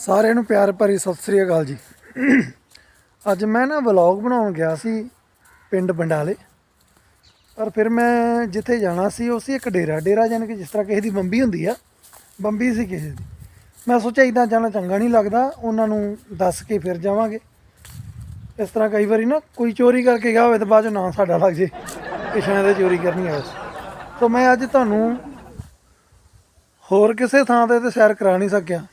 ਸਾਰਿਆਂ ਨੂੰ ਪਿਆਰ ਭਰੀ ਸਤਿ ਸ੍ਰੀ ਅਕਾਲ ਜੀ। ਅੱਜ ਮੈਂ ਨਾ ਵਲੌਗ ਬਣਾਉਣ ਗਿਆ ਸੀ ਪਿੰਡ ਬੰਡਾਲੇ। ਪਰ ਫਿਰ ਮੈਂ ਜਿੱਥੇ ਜਾਣਾ ਸੀ, ਉਹ ਸੀ ਇੱਕ ਡੇਰਾ। ਡੇਰਾ ਜਾਨ ਕਿ ਜਿਸ ਤਰ੍ਹਾਂ ਕਿਸੇ ਦੀ ਬੰਬੀ ਹੁੰਦੀ ਆ, ਬੰਬੀ ਸੀ ਕਿਸੇ ਦੀ। ਮੈਂ ਸੋਚਿਆ ਇਦਾਂ ਜਾਣਾ ਚੰਗਾ ਨਹੀਂ ਲੱਗਦਾ, ਉਹਨਾਂ ਨੂੰ ਦੱਸ ਕੇ ਫਿਰ ਜਾਵਾਂਗੇ। ਇਸ ਤਰ੍ਹਾਂ ਕਈ ਵਾਰੀ ਨਾ ਕੋਈ ਚੋਰੀ ਕਰਕੇ ਗਿਆ ਹੋਵੇ ਤਾਂ ਬਾਅਦ ਚ ਨਾਂ ਸਾਡਾ ਲੱਗ ਜੇ। ਕਿ ਸ਼ਾਇਦ ਇਹ ਚੋਰੀ ਕਰਨੀ ਆਇਆ ਸੀ ਤਾਂ ਮੈਂ ਅੱਜ ਤੁਹਾਨੂੰ ਹੋਰ ਕਿਸੇ ਥਾਂ ਤੇ ਤੇ ਸੈਰ ਕਰਾ ਨਹੀਂ ਸਕਿਆ।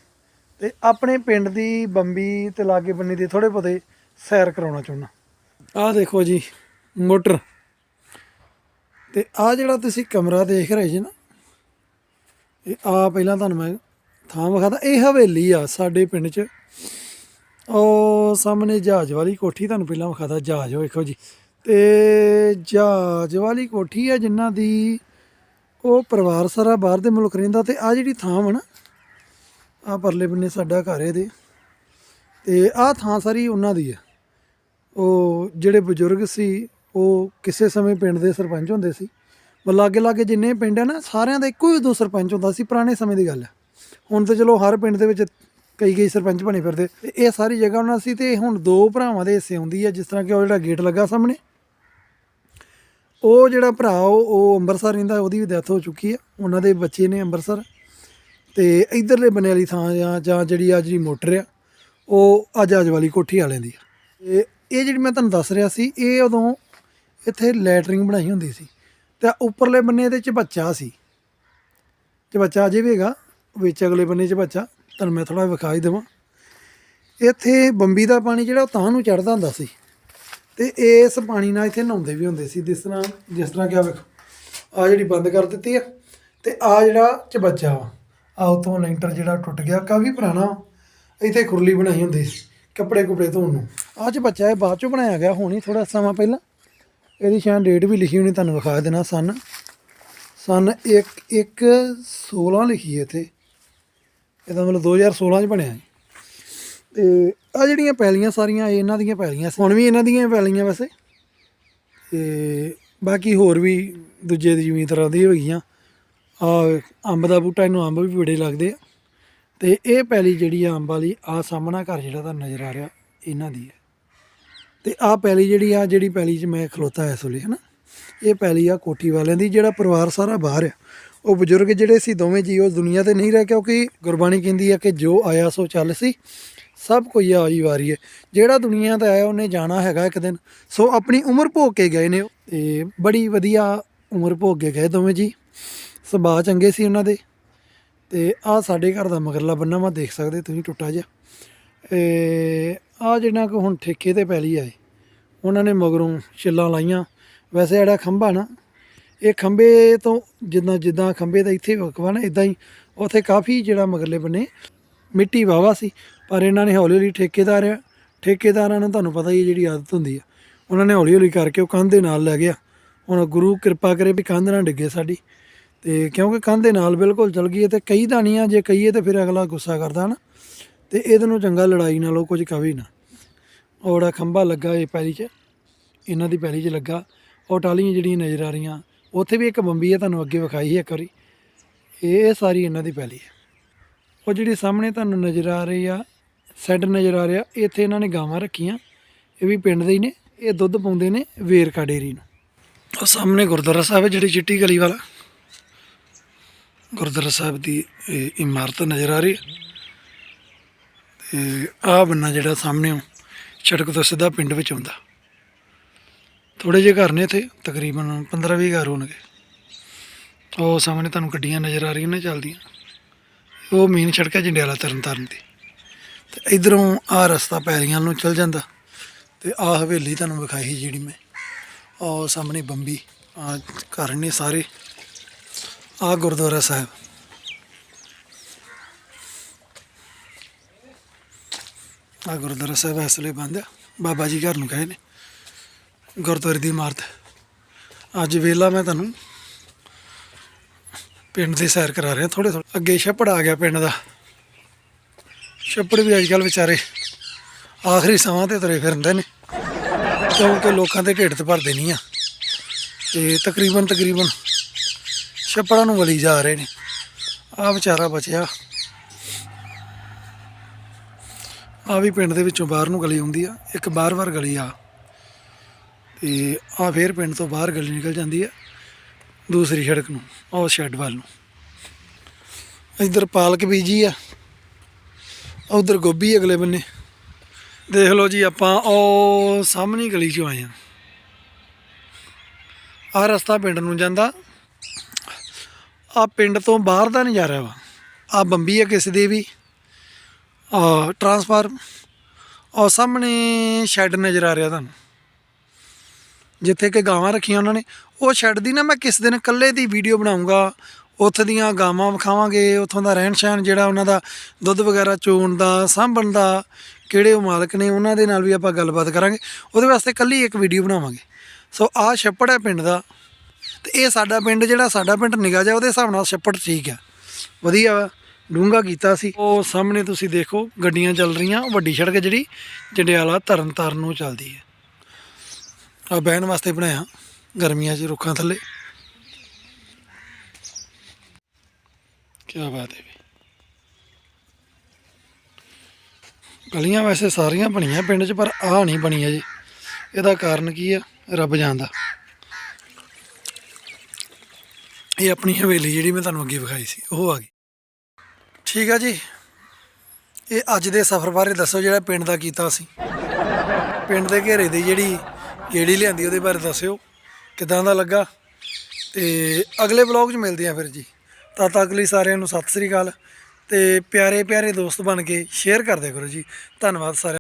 ਤੇ ਆਪਣੇ ਪਿੰਡ ਦੀ ਬੰਬੀ ਤੇ ਲਾਗੇ ਬੰਨੀ ਦੇ ਥੋੜੇ ਬਹੁਤੇ ਸੈਰ ਕਰਾਉਣਾ ਚਾਹੁੰਦਾ। ਆਹ ਦੇਖੋ ਜੀ, ਮੋਟਰ। ਤੇ ਆਹ ਜਿਹੜਾ ਤੁਸੀਂ ਕਮਰਾ ਦੇਖ ਰਹੇ ਜੀ ਨਾ, ਇਹ ਆ ਪਹਿਲਾਂ ਤੁਹਾਨੂੰ ਮੈਂ ਥਾਂ ਵਿਖਾਦਾ। ਇਹ ਹਵੇਲੀ ਆ ਸਾਡੇ ਪਿੰਡ 'ਚ। ਉਹ ਸਾਹਮਣੇ ਜਹਾਜ਼ ਵਾਲੀ ਕੋਠੀ ਤੁਹਾਨੂੰ ਪਹਿਲਾਂ ਵਿਖਾਦਾ, ਜਹਾਜ਼, ਉਹ ਵੇਖੋ ਜੀ। ਤੇ ਜਹਾਜ਼ ਵਾਲੀ ਕੋਠੀ ਆ ਜਿਨ੍ਹਾਂ ਦੀ ਉਹ ਪਰਿਵਾਰ ਸਾਰਾ ਬਾਹਰ ਦੇ ਮੁਲਕ ਰਹਿੰਦਾ ਤੇ ਆ ਜਿਹੜੀ ਥਾਂ ਵਾ ਨਾ ਆ ਪਰਲੇ ਬੰਨੇ ਸਾਡਾ ਘਰ ਇਹਦੇ। ਤੇ ਆਹ ਥਾਂ ਸਾਰੀ ਉਹਨਾਂ ਦੀ ਹੈ। ਉਹ ਜਿਹੜੇ ਬਜ਼ੁਰਗ ਸੀ, ਉਹ ਕਿਸੇ ਸਮੇਂ ਪਿੰਡ ਦੇ ਸਰਪੰਚ ਹੁੰਦੇ ਸੀ। ਉਹ ਲਾਗੇ ਲਾਗੇ ਜਿੰਨੇ ਪਿੰਡ ਆ ਨਾ, ਸਾਰਿਆਂ ਦਾ ਇੱਕੋ ਹੀ ਦੋ ਸਰਪੰਚ ਹੁੰਦਾ ਸੀ, ਪੁਰਾਣੇ ਸਮੇਂ ਦੀ ਗੱਲ ਹੈ। ਹੁਣ ਤਾਂ ਚਲੋ ਹਰ ਪਿੰਡ ਦੇ ਵਿੱਚ ਕਈ ਕਈ ਸਰਪੰਚ ਬਣੇ ਫਿਰਦੇ। ਤੇ ਇਹ ਸਾਰੀ ਜਗ੍ਹਾ ਉਹਨਾਂ ਸੀ ਤੇ ਹੁਣ ਦੋ ਭਰਾਵਾਂ ਦੇ ਹਿੱਸੇ ਹੁੰਦੀ ਹੈ, ਜਿਸ ਤਰ੍ਹਾਂ ਕਿ ਉਹ ਜਿਹੜਾ ਗੇਟ ਲੱਗਾ ਸਾਹਮਣੇ। ਉਹ ਜਿਹੜਾ ਭਰਾ ਉਹ ਉਹ ਅੰਮ੍ਰਿਤਸਰ ਰਹਿੰਦਾ, ਉਹਦੀ ਵੀ ਡੈਥ ਹੋ ਚੁੱਕੀ ਹੈ। ਉਹਨਾਂ ਦੇ ਬੱਚੇ ਨੇ ਅੰਮ੍ਰਿਤਸਰ ਤੇ ਇਧਰਲੇ ਬੰਨੇ ਵਾਲੀ ਥਾਂ ਜਾਂ ਜਾਂ ਜਿਹੜੀ ਆ ਜਿਹੜੀ ਮੋਟਰ ਆ, ਉਹ ਅਜਾਜ ਵਾਲੀ ਕੋਠੀ ਵਾਲਿਆਂ ਦੀ ਆ। ਤੇ ਇਹ ਜਿਹੜੀ ਮੈਂ ਤੁਹਾਨੂੰ ਦੱਸ ਰਿਹਾ ਸੀ, ਇਹ ਉਦੋਂ ਇੱਥੇ ਲੈਟਰਿੰਗ ਬਣਾਈ ਹੁੰਦੀ ਸੀ ਤੇ ਉੱਪਰਲੇ ਬੰਨੇ ਇਹਦੇ ਚ ਬੱਚਾ ਸੀ। ਤੇ ਬੱਚਾ ਅਜੇ ਵੀ ਹੈਗਾ, ਵਿੱਚ ਅਗਲੇ ਬੰਨੇ ਚ ਬੱਚਾ, ਤੁਹਾਨੂੰ ਮੈਂ ਥੋੜਾ ਵਿਖਾ ਹੀ ਦੇਵਾਂ। ਇੱਥੇ ਬੰਬੀ ਦਾ ਪਾਣੀ ਜਿਹੜਾ ਉਹ ਤਾਂ ਨੂੰ ਚੜਦਾ ਹੁੰਦਾ ਸੀ। ਤੇ ਇਸ ਪਾਣੀ ਨਾਲ ਇੱਥੇ ਨਹਾਉਂਦੇ ਵੀ ਹੁੰਦੇ ਸੀ, ਜਿਸ ਤਰ੍ਹਾਂ ਜਿਸ ਤਰ੍ਹਾਂ ਕਿਹਾ ਆ ਵੇਖੋ ਆ ਜਿਹੜੀ ਬੰਦ ਕਰ ਦਿੱਤੀ ਆ, ਤੇ ਆ ਜਿਹੜਾ ਚਬੱਚਾ ਵਾ। ਆ ਉਤੋਂ ਲੈਂਟਰ ਜਿਹੜਾ ਟੁੱਟ ਗਿਆ, ਕਾਫੀ ਪੁਰਾਣਾ ਇੱਥੇ ਖੁਰਲੀ ਬਣਾਈ ਹੁੰਦੀ ਸੀ, ਕੱਪੜੇ ਕੁਪੜੇ ਧੋਣ ਨੂੰ। ਆ ਬੱਚਾ ਇਹ ਬਾਅਦ ਚੋਂ ਬਣਾਇਆ ਗਿਆ, ਹੋਣੀ ਥੋੜਾ ਸਮਾਂ ਪਹਿਲਾਂ। ਇਹਦੀ ਸ਼ਾਇਦ ਡੇਟ ਵੀ ਲਿਖੀ ਹੋਣੀ, ਤੁਹਾਨੂੰ ਵਿਖਾ ਦੇਣਾ, ਸਨ। ਸਨ 1 1 16 ਲਿਖੀ ਹੈ ਇੱਥੇ। ਇਹਦਾ ਮਤਲਬ 2016 ਚ ਬਣਿਆ ਹੈ ਤੇ ਆ ਜਿਹੜੀਆਂ ਪੈਲੀਆਂ ਸਾਰੀਆਂ ਇਹਨਾਂ ਦੀਆਂ ਪੈਲੀਆਂ ਸੀ। ਹੁਣ ਵੀ ਇਹਨਾਂ ਦੀਆਂ ਹੀ ਪੈਲੀਆਂ ਵੈਸੇ। ਤੇ ਬਾਕੀ ਹੋਰ ਵੀ ਦੂਜੇ ਦੀ ਜ਼ਮੀਨ ਤਰ੍ਹਾਂ ਦੀ ਹੋ ਗਈਆਂ ਅੰਬ ਦਾ ਬੂਟਾ, ਇਹਨੂੰ ਅੰਬ ਵੀ ਬੜੇ ਲੱਗਦੇ ਆ। ਤੇ ਇਹ ਪੈਲੀ ਜਿਹੜੀ ਆ ਅੰਬ ਵਾਲੀ ਆ ਸਾਹਮਣਾ ਘਰ ਜਿਹੜਾ ਤੁਹਾਨੂੰ ਨਜ਼ਰ ਆ ਰਿਹਾ, ਇਹਨਾਂ ਦੀ ਹੈ ਤੇ ਆ ਪੈਲੀ ਜਿਹੜੀ ਆ, ਜਿਹੜੀ ਪੈਲੀ 'ਚ ਮੈਂ ਖਲੋਤਾ ਇਸ ਵੇਲੇ, ਹਨਾ? ਇਹ ਪੈਲੀ ਆ ਕੋਠੀ ਵਾਲਿਆਂ ਦੀ, ਜਿਹੜਾ ਪਰਿਵਾਰ ਸਾਰਾ ਬਾਹਰ ਆ। ਉਹ ਬਜ਼ੁਰਗ ਜਿਹੜੇ ਸੀ, ਦੋਵੇਂ ਜੀ, ਉਹ ਦੁਨੀਆ ਤੇ ਨਹੀਂ ਰਹੇ ਕਿਉਂਕਿ ਗੁਰਬਾਣੀ ਕਹਿੰਦੀ ਆ ਕਿ ਜੋ ਆਇਆ ਸੋ ਚੱਲ ਸੀ, ਸਭ ਕੋਈ ਆਈ ਵਾਰੀ ਹੈ ਜਿਹੜਾ ਦੁਨੀਆ ਤੇ ਆਇਆ, ਉਹਨੇ ਜਾਣਾ ਹੈਗਾ ਇੱਕ ਦਿਨ। ਸੋ ਆਪਣੀ ਉਮਰ ਭੋਗ ਕੇ ਗਏ ਨੇ ਉਹ। ਤੇ ਬੜੀ ਵਧੀਆ ਉਮਰ ਭੋਗ ਕੇ ਗਏ ਦੋਵੇਂ ਜੀ। ਸੁਭਾਅ ਚੰਗੇ ਸੀ ਉਹਨਾਂ ਦੇ। ਤੇ ਆ ਸਾਡੇ ਘਰ ਦਾ ਮਗਰਲਾ ਬੰਨਾ ਮੈਂ ਦੇਖ ਸਕਦੇ ਤੁਸੀਂ ਟੁੱਟਾ ਜਿਹਾ। ਆ ਜਿਹੜਾ ਕੋ ਹੁਣ ਠੇਕੇ ਤੇ ਪੈਲੀ ਆਏ, ਉਹਨਾਂ ਨੇ ਮਗਰੋਂ ਛਿੱਲਾਂ ਲਾਈਆਂ। ਵੈਸੇ ਜਿਹੜਾ ਖੰਭਾ ਨਾ, ਇਹ ਖੰਭੇ ਤੋਂ ਜਿੱਦਾਂ ਜਿੱਦਾਂ ਖੰਭੇ ਦਾ ਇੱਥੇ ਵਕਵਾ ਨਾ ਇਦਾਂ ਹੀ ਉੱਥੇ ਕਾਫੀ ਜਿਹੜਾ ਮਗਰਲੇ ਬੰਨੇ ਮਿੱਟੀ ਵਾਵਾ ਸੀ। ਪਰ ਇਹਨਾਂ ਨੇ ਹੌਲੀ ਹੌਲੀ ਠੇਕੇਦਾਰ ਆ ਠੇਕੇਦਾਰਾਂ ਨੂੰ ਤੁਹਾਨੂੰ ਪਤਾ ਹੀ ਹੈ ਜਿਹੜੀ ਆਦਤ ਹੁੰਦੀ ਆ। ਉਹਨਾਂ ਨੇ ਹੌਲੀ ਹੌਲੀ ਕਰਕੇ ਉਹ ਕੰਧ ਦੇ ਨਾਲ ਲੈ ਗਿਆ। ਹੁਣ ਗੁਰੂ ਕਿਰਪਾ ਕਰੇ ਵੀ ਕੰਧ ਨਾ ਡਿੱਗੇ ਸਾਡੀ। ਤੇ ਕਿਉਂਕਿ ਕੰਧ ਦੇ ਨਾਲ ਬਿਲਕੁਲ ਚਲ ਗਈ ਹੈ ਤੇ ਕਈ ਤਾਂ ਨਹੀਂ ਆ, ਜੇ ਕਹੀਏ ਤੇ ਫਿਰ ਅਗਲਾ ਗੁੱਸਾ ਕਰਦਾ ਨਾ। ਤੇ ਇਹਦੇ ਨੂੰ ਚੰਗਾ ਲੜਾਈ ਨਾਲੋਂ ਕੁਝ ਕਵੇ ਨਾ। ਔੜਾ ਖੰਭਾ ਲੱਗਾ ਇਹ ਪੈਲੀ 'ਚ, ਇਹਨਾਂ ਦੀ ਪੈਲੀ 'ਚ ਲੱਗਾ। ਉਹ ਟਾਲੀਆਂ ਜਿਹੜੀਆਂ ਨਜ਼ਰ ਆ ਰਹੀਆਂ, ਉੱਥੇ ਵੀ ਇੱਕ ਬੰਬੀ ਹੈ ਤੁਹਾਨੂੰ ਅੱਗੇ ਵਿਖਾਈ ਹੈ ਇੱਕ ਵਾਰੀ। ਇਹ ਸਾਰੀ ਇਹਨਾਂ ਦੀ ਪੈਲੀ ਹੈ। ਉਹ ਜਿਹੜੀ ਸਾਹਮਣੇ ਤੁਹਾਨੂੰ ਨਜ਼ਰ ਆ ਰਹੀ ਆ ਸੈੱਡ ਨਜ਼ਰ ਆ ਰਿਹਾ, ਇੱਥੇ ਇਹਨਾਂ ਨੇ ਗਾਵਾਂ ਰੱਖੀਆਂ। ਇਹ ਵੀ ਪਿੰਡ ਦੇ ਹੀ ਨੇ, ਇਹ ਦੁੱਧ ਪਾਉਂਦੇ ਨੇ ਵੇਰਕਾ ਡੇਰੀ ਨੂੰ। ਉਹ ਸਾਹਮਣੇ ਗੁਰਦੁਆਰਾ ਸਾਹਿਬ ਹੈ, ਜਿਹੜੀ ਚਿੱਟੀ ਗਲੀ ਵਾਲਾ। ਗੁਰਦੁਆਰਾ ਸਾਹਿਬ ਦੀ, ਇਹ, ਇਮਾਰਤ ਨਜ਼ਰ ਆ ਰਹੀ ਹੈ। ਤੇ ਆਹ ਬੰਨਾ ਜਿਹੜਾ ਸਾਹਮਣੇ ਸੜਕ ਤੋਂ ਸਿੱਧਾ ਪਿੰਡ ਵਿੱਚ ਆਉਂਦਾ। ਥੋੜੇ ਜਿਹੇ ਘਰ ਨੇ ਇੱਥੇ, ਤਕਰੀਬਨ 15-20 ਘਰ ਹੋਣਗੇ। ਉਹ ਸਾਹਮਣੇ ਤੁਹਾਨੂੰ ਗੱਡੀਆਂ ਨਜ਼ਰ ਆ ਰਹੀਆਂ ਨੇ ਚੱਲਦੀਆਂ। ਉਹ ਮੇਨ ਸੜਕ ਹੈ ਜੰਡਿਆਲਾ ਤਰਨਤਾਰਨ ਦੀ। ਤੇ ਇਧਰੋਂ ਆ ਰਸਤਾ ਪੈਰੀਆਂ ਨੂੰ ਚੱਲ ਜਾਂਦਾ। ਤੇ ਆ ਹਵੇਲੀ ਤੁਹਾਨੂੰ ਵਿਖਾਈ ਜਿਹੜੀ ਮੈਂ। ਉਹ ਸਾਹਮਣੇ ਬੰਬੀ ਆ ਘਰ ਨੇ ਸਾਰੇ। ਆ ਗੁਰਦੁਆਰਾ ਸਾਹਿਬ। ਆ ਗੁਰਦੁਆਰਾ ਸਾਹਿਬ ਇਸ ਲਈ ਬੰਦ ਆ। ਬਾਬਾ ਜੀ ਘਰ ਨੂੰ ਕਹੇ ਨੇ। ਗੁਰਦੁਆਰੇ ਦੀ ਇਮਾਰਤ। ਅੱਜ ਵੇਲਾ ਮੈਂ ਤੁਹਾਨੂੰ ਪਿੰਡ ਦੀ ਸੈਰ ਕਰਾ ਰਿਹਾ ਥੋੜੇ ਥੋੜੇ ਅੱਗੇ ਛੱਪੜ ਆ ਗਿਆ ਪਿੰਡ ਦਾ। ਛੱਪੜ ਵੀ ਅੱਜ ਕੱਲ ਵਿਚਾਰੇ ਆਖਰੀ ਸਮਾਂ ਤੇ ਤੁਰੇ ਫਿਰਦੇ ਨੇ। ਕਿਉਂਕਿ ਲੋਕਾਂ ਦੇ ਢਿੱਡ ਤੇ ਭਰਦੇ ਨਹੀਂ ਆ। ਤੇ ਤਕਰੀਬਨ ਤਕਰੀਬਨ ਛੱਪੜਾਂ ਨੂੰ ਵਲੀ ਜਾ ਰਹੇ ਨੇ। ਆ ਵਿਚਾਰਾ ਬਚਿਆ। ਆ ਵੀ ਪਿੰਡ ਦੇ ਵਿੱਚੋਂ ਬਾਹਰ ਨੂੰ ਗਲੀ ਆਉਂਦੀ ਆ। ਇੱਕ ਬਾਰ-ਬਾਰ ਗਲੀ ਆ। ਤੇ ਆ ਫੇਰ ਪਿੰਡ ਤੋਂ ਬਾਹਰ ਗਲੀ ਨਿਕਲ ਜਾਂਦੀ ਆ, ਦੂਸਰੀ ਸੜਕ ਨੂੰ ਉਹ ਸ਼ੈੱਡ ਵੱਲ ਨੂੰ। ਇੱਧਰ ਪਾਲਕ ਬੀਜੀ ਆ। ਉਧਰ ਗੋਭੀ ਅਗਲੇ ਬੰਨੇ। ਦੇਖ ਲਓ ਜੀ ਆਪਾਂ, ਉਹ ਸਾਹਮਣੀ ਗਲੀ 'ਚੋਂ ਆਏ ਆ। ਆ ਰਸਤਾ ਪਿੰਡ ਨੂੰ ਜਾਂਦਾ। ਆ ਪਿੰਡ ਤੋਂ ਬਾਹਰ ਦਾ ਨਜ਼ਾਰਾ ਵਾ। ਆ ਬੰਬੀ ਆ ਕਿਸੇ ਦੀ ਵੀ। ਆ ਟਰਾਂਸਫਾਰਮ ਉਹ ਸਾਹਮਣੇ ਸ਼ੈੱਡ ਨਜ਼ਰ ਆ ਰਿਹਾ ਤੁਹਾਨੂੰ। ਜਿੱਥੇ ਕਿ ਗਾਵਾਂ ਰੱਖੀਆਂ ਉਹਨਾਂ ਨੇ। ਉਹ ਸ਼ੈੱਡ ਦੀ ਨਾ ਮੈਂ ਕਿਸ ਦਿਨ ਇਕੱਲੇ ਦੀ ਵੀਡੀਓ ਬਣਾਉਂਗਾ। ਉੱਥੇ ਦੀਆਂ ਗਾਵਾਂ ਵਿਖਾਵਾਂਗੇ। ਉੱਥੋਂ ਦਾ ਰਹਿਣ ਸਹਿਣ ਜਿਹੜਾ ਉਹਨਾਂ ਦਾ ਦੁੱਧ ਵਗੈਰਾ ਚੋਣ ਦਾ, ਸਾਂਭਣ ਦਾ, ਕਿਹੜੇ ਉਹ ਮਾਲਕ ਨੇ, ਉਹਨਾਂ ਦੇ ਨਾਲ ਵੀ ਆਪਾਂ ਗੱਲਬਾਤ ਕਰਾਂਗੇ। ਉਹਦੇ ਵਾਸਤੇ ਇਕੱਲੀ ਇੱਕ ਵੀਡੀਓ ਬਣਾਵਾਂਗੇ। ਸੋ ਆਹ ਛੱਪੜ ਹੈ ਪਿੰਡ ਦਾ। ਤੇ ਇਹ ਸਾਡਾ ਪਿੰਡ ਜਿਹੜਾ ਸਾਡਾ ਪਿੰਡ ਨਿਗਾਹ ਜਾ, ਉਹਦੇ ਹਿਸਾਬ ਨਾਲ ਛੱਪੜ ਠੀਕ ਆ। ਵਧੀਆ ਵਾ, ਡੂੰਘਾ ਕੀਤਾ ਸੀ। ਉਹ ਸਾਹਮਣੇ ਤੁਸੀਂ ਦੇਖੋ, ਗੱਡੀਆਂ ਚੱਲ ਰਹੀਆਂ ਉਹ ਵੱਡੀ ਸੜਕ ਜਿਹੜੀ, ਜੰਡਿਆਲਾ ਤਰਨ ਤਾਰਨ ਨੂੰ ਚੱਲਦੀ ਹੈ ਆ ਬਹਿਣ ਵਾਸਤੇ ਬਣਾਇਆ, ਗਰਮੀਆਂ 'ਚ ਰੁੱਖਾਂ ਥੱਲੇ। ਕੀ ਬਾਤ ਹੈ ਵੀ ਗਲੀਆਂ ਵੈਸੇ ਸਾਰੀਆਂ ਬਣੀਆਂ ਪਿੰਡ 'ਚ, ਪਰ ਆਹ ਨਹੀਂ ਬਣੀ ਅਜੇ। ਇਹਦਾ ਕਾਰਨ ਕੀ ਆ? ਰੱਬ ਜਾਣਦਾ। ਇਹ ਆਪਣੀ ਹਵੇਲੀ ਜਿਹੜੀ ਮੈਂ ਤੁਹਾਨੂੰ ਅੱਗੇ ਵਿਖਾਈ ਸੀ, ਉਹ ਆ ਗਈ। ਠੀਕ ਆ ਜੀ? ਇਹ ਅੱਜ ਦੇ ਸਫ਼ਰ ਬਾਰੇ ਦੱਸੋ ਜਿਹੜਾ ਪਿੰਡ ਦਾ ਕੀਤਾ ਸੀ। ਪਿੰਡ ਦੇ ਘੇਰੇ ਦੀ ਜਿਹੜੀ ਗੇੜੀ ਲਿਆਂਦੀ ਉਹਦੇ ਬਾਰੇ ਦੱਸਿਓ। ਕਿਦਾਂ ਦਾ ਲੱਗਾ? ਤੇ ਅਗਲੇ ਵਲੌਗ 'ਚ ਮਿਲਦੇ ਆ ਫਿਰ ਜੀ। ਤਦ ਤੱਕ ਲਈ ਸਾਰਿਆਂ ਨੂੰ ਸਤਿ ਸ੍ਰੀ ਅਕਾਲ। ਤੇ ਪਿਆਰੇ ਪਿਆਰੇ ਦੋਸਤ ਬਣ ਕੇ ਸ਼ੇਅਰ ਕਰਦੇ ਕਰੋ ਜੀ। ਧੰਨਵਾਦ ਸਾਰਿਆਂ